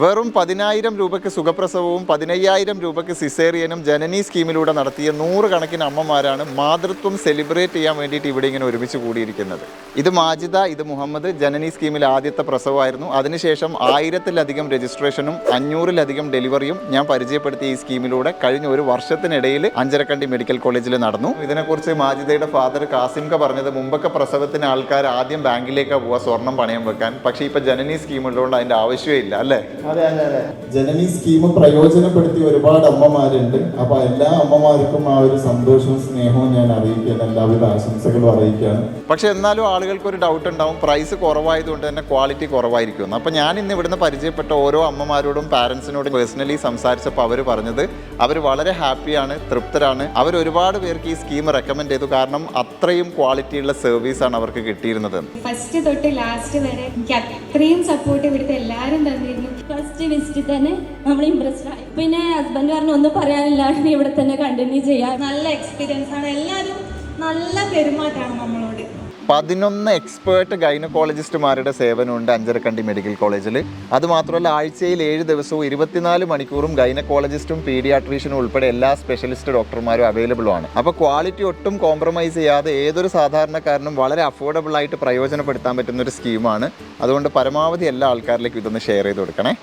വെറും പതിനായിരം രൂപയ്ക്ക് സുഖപ്രസവവും പതിനയ്യായിരം രൂപയ്ക്ക് സിസേറിയനും ജനനി സ്കീമിലൂടെ നടത്തിയ നൂറുകണക്കിന് അമ്മമാരാണ് മാതൃത്വം സെലിബ്രേറ്റ് ചെയ്യാൻ വേണ്ടിയിട്ട് ഇവിടെ ഇങ്ങനെ ഒരുമിച്ച് കൂടിയിരിക്കുന്നത്. ഇത് മാജിദ ഇത് മുഹമ്മദ് ജനനി സ്കീമിൽ ആദ്യത്തെ പ്രസവമായിരുന്നു. അതിനുശേഷം ആയിരത്തിലധികം രജിസ്ട്രേഷനും അഞ്ഞൂറിലധികം ഡെലിവറിയും ഞാൻ പരിചയപ്പെടുത്തിയ ഈ സ്കീമിലൂടെ കഴിഞ്ഞ ഒരു വർഷത്തിനിടയിൽ അഞ്ചരക്കണ്ടി മെഡിക്കൽ കോളേജിൽ നടന്നു. ഇതിനെക്കുറിച്ച് മാജിദയുടെ ഫാദർ കാസിംക പറഞ്ഞത് മുമ്പൊക്കെ പ്രസവത്തിന് ആൾക്കാർ ആദ്യം ബാങ്കിലേക്കാണ് പോവുക സ്വർണം പണയം വെക്കാൻ. പക്ഷേ ഇപ്പോൾ ജനനി സ്കീമുള്ളതുകൊണ്ട് അതിന്റെ അതിന്റെ ആവശ്യമേ ഇല്ല അല്ലേ? അതെ അതെ അതെ. ജനനി സ്കീം പ്രയോജനപ്പെടുത്തി ഒരുപാട് അമ്മമാരുണ്ട്. അപ്പൊ എല്ലാ അമ്മമാർക്കും ആ ഒരു സന്തോഷവും സ്നേഹവും ഞാൻ അറിയിക്കുകയാണ്. എല്ലാവിധ ആശംസകളും അറിയിക്കുകയാണ്. പക്ഷെ എന്നാലും ആളുകൾക്ക് ഒരു ഡൗട്ട് ഉണ്ടാവും. പ്രൈസ് കുറവായതുകൊണ്ട് തന്നെ ക്വാളിറ്റി കുറവായിരിക്കും അപ്പൊ ഞാൻ ഇന്ന് ഇവിടുന്ന് പരിചയപ്പെട്ട ഓരോ അമ്മമാരോടും പാരൻസിനോടും പേഴ്സണലി സംസാരിച്ചപ്പോൾ അവർ പറഞ്ഞത് അവർ വളരെ ഹാപ്പിയാണ് തൃപ്തരാണ്. അവർ ഒരുപാട് പേർക്ക് ഈ സ്കീം റെക്കമെൻഡ് ചെയ്തു. കാരണം അത്രയും ക്വാളിറ്റിയുള്ള ആണ് അവർക്ക് കിട്ടിയിരുന്നത്. ഫസ്റ്റ് തൊട്ട് ലാസ്റ്റ് വരെ എനിക്ക് അത്രയും സപ്പോർട്ട് ഇവിടുത്തെ എല്ലാവരും ഫസ്റ്റ് വിസിറ്റിൽ തന്നെ നമ്മൾ ഇമ്പ്രസ്ഡ് ആയി. പിന്നെ ഹസ്ബൻഡ് പറഞ്ഞു ഒന്നും പറയാനില്ല ഇവിടെ തന്നെ കണ്ടിന്യൂ ചെയ്യാം നല്ല എക്സ്പീരിയൻസ് ആണ്. എല്ലാവരും നല്ല പെരുമാറ്റമാണ് നമ്മളോട്. പതിനൊന്ന് എക്സ്പേർട്ട് ഗൈനക്കോളജിസ്റ്റുമാരുടെ സേവനമുണ്ട് അഞ്ചരക്കണ്ടി മെഡിക്കൽ കോളേജിൽ അതുമാത്രമല്ല ആഴ്ചയിൽ ഏഴ് ദിവസവും ഇരുപത്തിനാല് മണിക്കൂറും ഗൈനക്കോളജിസ്റ്റും പീഡിയാട്രീഷ്യനും ഉൾപ്പെടെ എല്ലാ സ്പെഷ്യലിസ്റ്റ് ഡോക്ടർമാരും അവൈലബിൾ ആണ്. അപ്പോൾ ക്വാളിറ്റി ഒട്ടും കോംപ്രമൈസ് ചെയ്യാതെ ഏതൊരു സാധാരണക്കാരനും വളരെ അഫോർഡബിൾ ആയിട്ട് പ്രയോജനപ്പെടുത്താൻ പറ്റുന്ന ഒരു സ്കീമാണ് അതുകൊണ്ട് പരമാവധി എല്ലാ ആൾക്കാരിലേക്കും ഇതൊന്ന് ഷെയർ ചെയ്ത് കൊടുക്കണേ.